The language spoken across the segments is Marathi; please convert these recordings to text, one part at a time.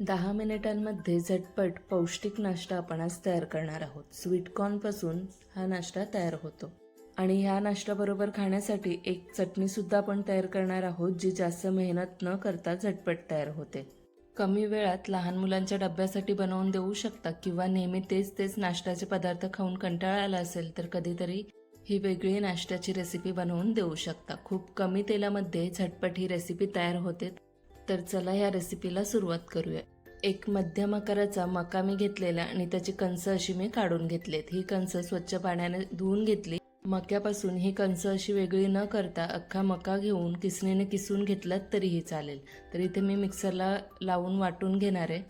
दहा मिनिटांमध्ये झटपट पौष्टिक नाश्ता आपण आज तयार करणार आहोत. स्वीटकॉर्नपासून हा नाश्ता तयार होतो. आणि ह्या नाश्त्याबरोबर खाण्यासाठी एक चटणीसुद्धा आपण तयार करणार आहोत जी जास्त मेहनत न करता झटपट तयार होते. कमी वेळात लहान मुलांच्या डब्यासाठी बनवून देऊ शकता किंवा नेहमी तेच तेच नाश्त्याचे पदार्थ खाऊन कंटाळा आला असेल तर कधीतरी ही वेगळी नाश्त्याची रेसिपी बनवून देऊ शकता. खूप कमी तेलामध्ये झटपट ही रेसिपी तयार होते. तर चला ह्या रेसिपीला सुरुवात करूया. एक मध्यम आकाराचा मका मी घेतलेला आणि त्याची कंस अशी मी काढून घेतलेत. ही कंस स्वच्छ पाण्याने धुवून घेतली. मक्यापासून ही कंस अशी वेगळी न करता अख्खा मका घेऊन किसणीने किसून घेतलात तरीही चालेल. तर इथे मी मिक्सरला लावून वाटून घेणार आहे.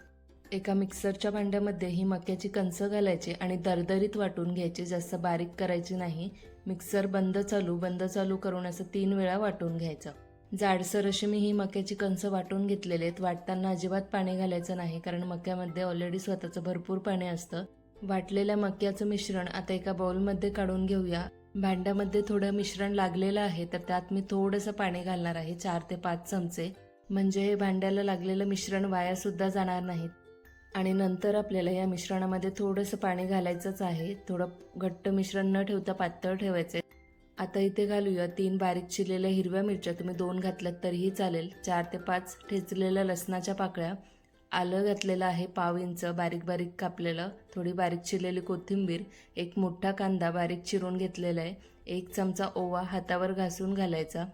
एका मिक्सरच्या भांड्यामध्ये ही मक्याची कंस घालायची आणि दरदरीत वाटून घ्यायची. जास्त बारीक करायची नाही. मिक्सर बंद चालू बंद चालू करून असं तीन वेळा वाटून घ्यायचं. जाडसर अशी मी ही मक्याची कणसं वाटून घेतलेले आहेत. वाटताना अजिबात पाणी घालायचं नाही कारण मक्यामध्ये ऑलरेडी स्वतःचं भरपूर पाणी असतं. वाटलेल्या मक्याचं मिश्रण आता एका बाउलमध्ये काढून घेऊया. भांड्यामध्ये थोडं मिश्रण लागलेलं आहे तर त्यात मी थोडंसं पाणी घालणार आहे चार ते पाच चमचे. म्हणजे हे भांड्याला लागलेलं मिश्रण वायासुद्धा जाणार नाहीत. आणि नंतर आपल्याला या मिश्रणामध्ये थोडंसं पाणी घालायचंच आहे. थोडं घट्ट मिश्रण न ठेवता पातळ ठेवायचे आता इथे घालूया तीन बारीक चिरलेल्या हिरव्या मिरच्या. तुम्ही दोन घातल्यात तरीही चालेल. चार ते पाच ठेचलेल्या लसणाच्या पाकळ्या. आलं घातलेलं आहे पाव इंच बारीक बारीक कापलेलं. थोडी बारीक चिरलेली कोथिंबीर. एक मोठा कांदा बारीक चिरून घेतलेला आहे. एक चमचा ओवा हातावर घासून घालायचा.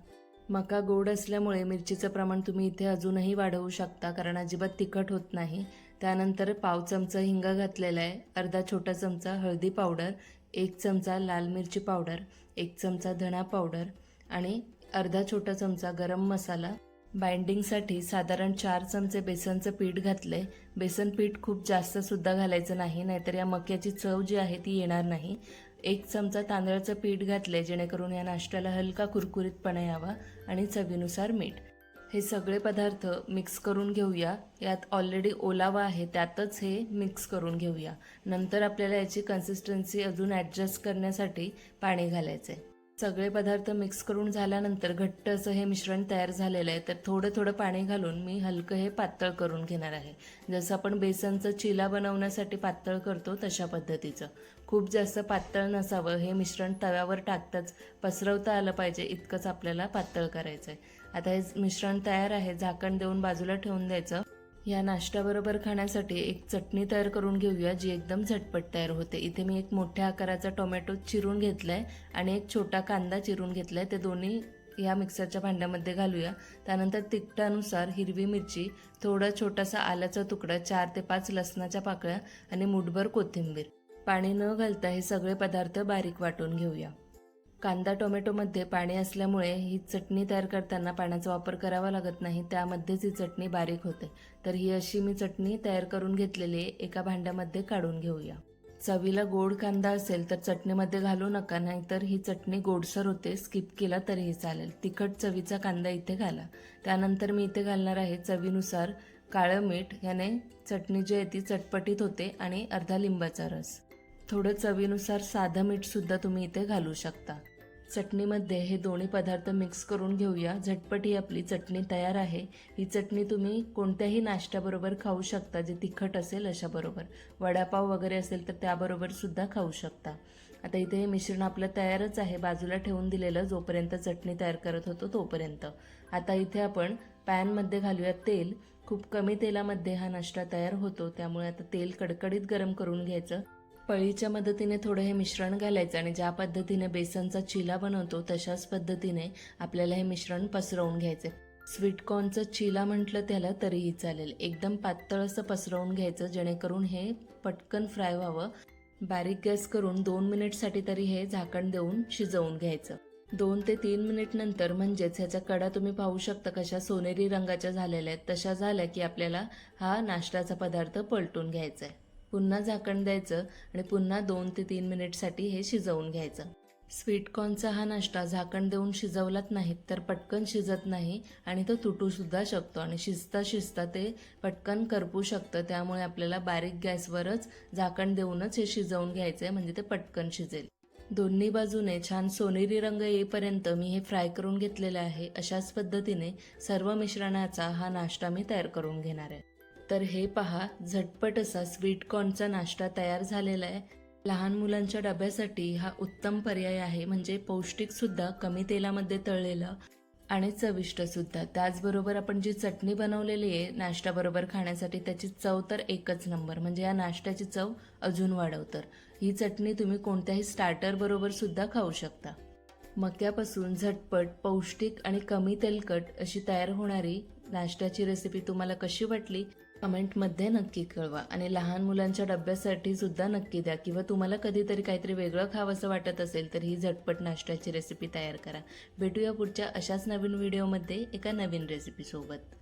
मका गोड असल्यामुळे मिरचीचं प्रमाण तुम्ही इथे अजूनही वाढवू शकता कारण अजिबात तिखट होत नाही. त्यानंतर पाव चमचा हिंग घातलेला आहे. अर्धा छोटा चमचा हळदी पावडर. एक चमचा लाल मिरची पावडर एक चमचा धणा पावडर आणि अर्धा छोटा चमचा गरम मसाला. बाइंडिंगसाठी साधारण चार चमचे बेसनचं पीठ घातले बेसन पीठ खूप जास्त सुद्धा घालायचं नाही नाहीतर या मक्याची चव जी आहे ती येणार नाही. एक चमचा तांदळाचं पीठ घातले जेणेकरून या नाश्त्याला हलका कुरकुरीतपणा यावा आणि चवीनुसार मीठ. हे सगळे पदार्थ मिक्स करून घेऊया. यात ऑलरेडी ओलावा आहे त्यातच हे मिक्स करून घेऊया. नंतर आपल्याला याची कन्सिस्टन्सी अजून ॲडजस्ट करण्यासाठी पाणी घालायचं आहे सगळे पदार्थ मिक्स करून झाल्यानंतर घट्ट असं हे मिश्रण तयार झालेलं आहे. तर थोडं थोडं पाणी घालून मी हलकं हे पातळ करून घेणार आहे. जसं आपण बेसनचं चिला बनवण्यासाठी पातळ करतो तशा पद्धतीचं. खूप जास्त पातळ नसावं हे मिश्रण तव्यावर टाकताच पसरवता आलं पाहिजे इतकंच आपल्याला पातळ करायचं आहे आता हे मिश्रण तयार आहे झाकण देऊन बाजूला ठेवून द्यायचं. या नाश्त्याबरोबर खाण्यासाठी एक चटणी तयार करून घेऊया जी एकदम झटपट तयार होते. इथे मी एक मोठ्या आकाराचा टोमॅटो चिरून घेतलाय आणि एक छोटा कांदा चिरून घेतलाय. ते दोन्ही या मिक्सरच्या भांड्यामध्ये घालूया. त्यानंतर तिखटानुसार हिरवी मिरची थोडा छोटासा आल्याचा तुकडा चार ते पाच लसणाच्या पाकळ्या आणि मुठभर कोथिंबीर. पाणी न घालता हे सगळे पदार्थ बारीक वाटून घेऊया. कांदा टोमॅटोमध्ये पाणी असल्यामुळे ही चटणी तयार करताना पाण्याचा वापर करावा लागत नाही त्यामध्येच ही चटणी बारीक होते. तर ही अशी मी चटणी तयार करून घेतलेली एका भांड्यामध्ये काढून घेऊया. चवीला गोड कांदा असेल तर चटणीमध्ये घालू नका नाहीतर ही चटणी गोडसर होते स्किप केला तरीही चालेल. तिखट चवीचा कांदा इथे घाला. त्यानंतर मी इथे घालणार आहे चवीनुसार काळं मीठ याने चटणी जी आहे ती चटपटीत होते आणि अर्धा लिंबाचा रस. थोडं चवीनुसार साधं मीठसुद्धा तुम्ही इथे घालू शकता. चटणीमध्ये हे दोन्ही पदार्थ मिक्स करून घेऊया. झटपट ही आपली चटणी तयार आहे. ही चटणी तुम्ही कोणत्याही नाश्त्याबरोबर खाऊ शकता जे तिखट असेल अशाबरोबर. वडापाव वगैरे असेल तर त्याबरोबर सुद्धा खाऊ शकता. आता इथे हे मिश्रण आपलं तयारच आहे. बाजूला ठेवून दिलेलं जोपर्यंत चटणी तयार करत होतो तोपर्यंत. आता इथे आपण पॅनमध्ये घालूया तेल. खूप कमी तेलामध्ये हा नाश्ता तयार होतो. त्यामुळे आता तेल कडकडीत गरम करून घ्यायचं. पळीच्या मदतीने थोडं हे मिश्रण घालायचं आणि ज्या पद्धतीने बेसनचा चिला बनवतो तशाच पद्धतीने आपल्याला हे मिश्रण पसरवून घ्यायचे स्वीटकॉर्नचं चिला म्हटलं त्याला तरीही चालेल. एकदम पातळ असं पसरवून घ्यायचं जेणेकरून हे पटकन फ्राय व्हावं. बारीक गॅस करून दोन मिनिटसाठी तरी हे झाकण देऊन शिजवून घ्यायचं. दोन ते तीन मिनिट नंतर म्हणजेच ह्याच्या कडा तुम्ही पाहू शकता कशा सोनेरी रंगाच्या झालेल्या आहेत तशा झाल्या की आपल्याला हा नाश्त्याचा पदार्थ पलटून घ्यायचा आहे पुन्हा झाकण द्यायचं आणि पुन्हा दोन ते तीन मिनिटसाठी हे शिजवून घ्यायचं. स्वीटकॉर्नचा हा नाश्ता झाकण देऊन शिजवलात नाहीत तर पटकन शिजत नाही आणि तो तुटूसुद्धा शकतो आणि शिजता शिजता ते पटकन करपू शकतं. त्यामुळे आपल्याला बारीक गॅसवरच झाकण देऊनच हे शिजवून घ्यायचं आहे म्हणजे ते पटकन शिजेल. दोन्ही बाजूने छान सोनेरी रंग येईपर्यंत मी हे फ्राय करून घेतलेलं आहे. अशाच पद्धतीने सर्व मिश्रणाचा हा नाश्ता मी तयार करून घेणार आहे. तर हे पहा झटपट असा स्वीटकॉर्नचा नाश्ता तयार झालेला आहे. लहान मुलांच्या डब्यासाठी हा उत्तम पर्याय आहे म्हणजे पौष्टिकसुद्धा कमी तेलामध्ये तळलेलं आणि चविष्टसुद्धा त्याचबरोबर आपण जी चटणी बनवलेली आहे नाश्त्याबरोबर खाण्यासाठी त्याची चव तर एकच नंबर म्हणजे या नाश्त्याची चव अजून वाढवतं ही चटणी तुम्ही कोणत्याही स्टार्टरबरोबर सुद्धा खाऊ शकता. मक्यापासून झटपट पौष्टिक आणि कमी तेलकट अशी तयार होणारी नाश्त्याची रेसिपी तुम्हाला कशी वाटली? कमेंटमध्ये नक्की कळवा. आणि लहान मुलांच्या डब्यासाठी सुद्धा नक्की द्या. किंवा तुम्हाला कधीतरी काहीतरी वेगळं खावंसं वाटत असेल तर ही झटपट नाश्त्याची रेसिपी तयार करा. भेटूया पुढच्या अशाच नवीन व्हिडिओमध्ये एका नवीन रेसिपीसोबत